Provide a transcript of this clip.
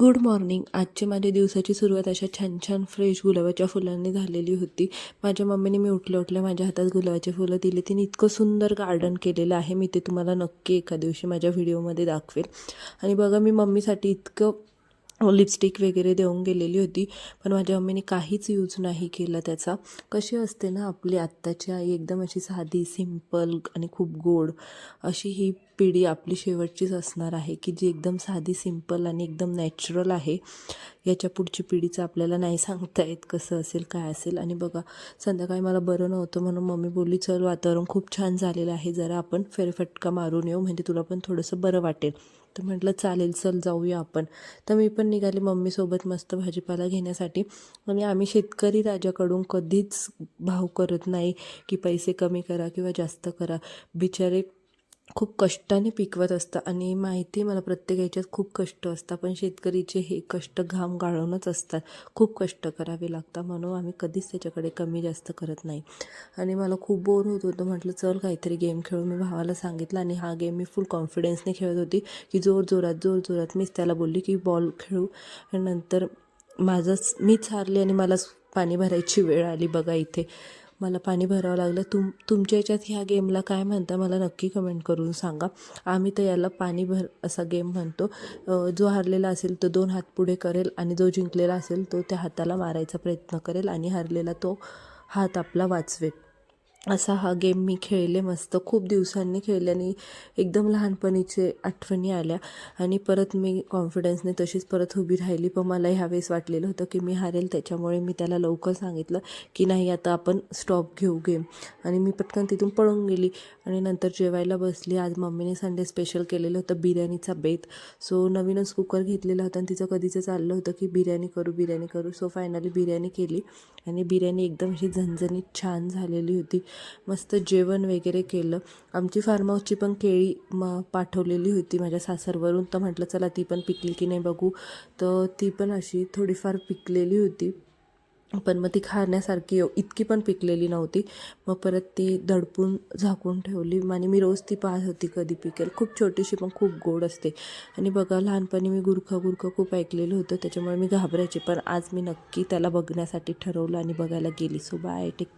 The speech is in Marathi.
गुड मॉर्निंग आजची माझ्या दिवसाची सुरुवात अशा छान छान फ्रेश गुलाबाच्या फुलांनी झालेली होती. माझ्या मम्मीने मी उठल्या उठल्या माझ्या हातात गुलाबाची फुलं दिली. तिने इतकं सुंदर गार्डन केलेलं आहे. मी ते तुम्हाला नक्की एका दिवशी माझ्या व्हिडिओमध्ये दाखवेल. आणि बघा मी मम्मीसाठी इतकं लिपस्टिक वगैरे देऊन गेलेली होती. पण माझ्या मम्मीने काहीच यूज नाही केला त्याचा. कशी असते ना आपली आत्ताची आई एकदम अशी साधी सिंपल आणि खूप गोड अशी ही पिढी आपली शेवटचीच असणार आहे की जी एकदम साधी सिंपल आणि एकदम नॅचरल आहे. याच्या पुढची पिढीचं आपल्याला नाही सांगता येत कसं असेल काय असेल. आणि बघा संध्याकाळी मला बरं नव्हतं म्हणून मम्मी बोलली चल वातावरण खूप छान झालेलं आहे. जरा आपण फेरफटका मारून येऊ. म्हणजे तुला पण थोडंसं बरं वाटेल. तर म्हटलं चालेल चल जाऊया आपण. तर मी पण निघाली मम्मीसोबत मस्त भाजीपाला घेण्यासाठी. आणि आम्ही शेतकरी राजाकडून कधीच भाव करत नाही की पैसे कमी करा किंवा जास्त करा. बिचारे खूप कष्टाने पिकवत असतं आणि माहिती आहे मला प्रत्येक याच्यात खूप कष्ट असतात. पण शेतकरीचे हे कष्ट घाम गाळूनच असतात. खूप कष्ट करावे लागतात म्हणून आम्ही कधीच त्याच्याकडे कमी जास्त करत नाही. आणि मला खूप बोर होत होतं. म्हटलं चल काहीतरी गेम खेळू. मी भावाला सांगितलं आणि हा गेम मी फुल कॉन्फिडन्सने खेळत होती की जोर जोरात जोर जोरात मीच त्याला बोलली की बॉल खेळू. आणि नंतर माझंच मीच हारली आणि मलाच पाणी भरायची वेळ आली बघा इथे. मला पाणी भरावं लागलं. तुम तुमच्या याच्यात ह्या गेमला काय म्हणता मला नक्की कमेंट करून सांगा. आम्ही तर याला पाणी भर असा गेम म्हणतो. जो हरलेला असेल तो दोन हात पुढे करेल आणि जो जिंकलेला असेल तो त्या हाताला मारायचा प्रयत्न करेल आणि हरलेला तो हात आपला वाचवेल. असा हा गेम मी खेळले मस्त. खूप दिवसांनी खेळले आणि एकदम लहानपणीचे आठवणी आल्या. आणि परत मी कॉन्फिडन्सने तशीच परत उभी राहिली. पण मला ह्यावेळेस वाटलेलं होतं की मी हारेल. त्याच्यामुळे मी त्याला लवकर सांगितलं की नाही आता आपण स्टॉप घेऊ गेम आणि मी पटकन तिथून पळून गेली. आणि नंतर जेवायला बसली. आज मम्मीने संडे स्पेशल केलेलं होतं बिर्याणीचा बेत सो नवीनच कुकर घेतलेला होता आणि तिचं कधीचं चाललं होतं की बिर्याणी करू बिर्याणी करू. सो फायनली बिर्याणी केली. आणि बिर्याणी एकदम अशी झणझणीत छान झालेली होती. मस्त जेवण वगैरे केलं. आमची फार्म हाऊसची पण केळी म पाठवलेली होती माझ्या सासरवरून. तर म्हटलं चला ती पण पिकली की नाही बघू. तर ती पण अशी थोडीफार पिकलेली होती. पण मग ती खाण्यासारखी इतकी पण पिकलेली नव्हती. मग परत ती दडपून झाकून ठेवली. आणि मी रोज ती पाहत होती कधी पिकेल. खूप छोटीशी पण खूप गोड असते. आणि बघा लहानपणी मी गुरखं गुरखं खूप ऐकलेलं होतं. त्याच्यामुळे मी घाबरायचे. पण आज मी नक्की त्याला बघण्यासाठी ठरवलं आणि बघायला गेली. So bye take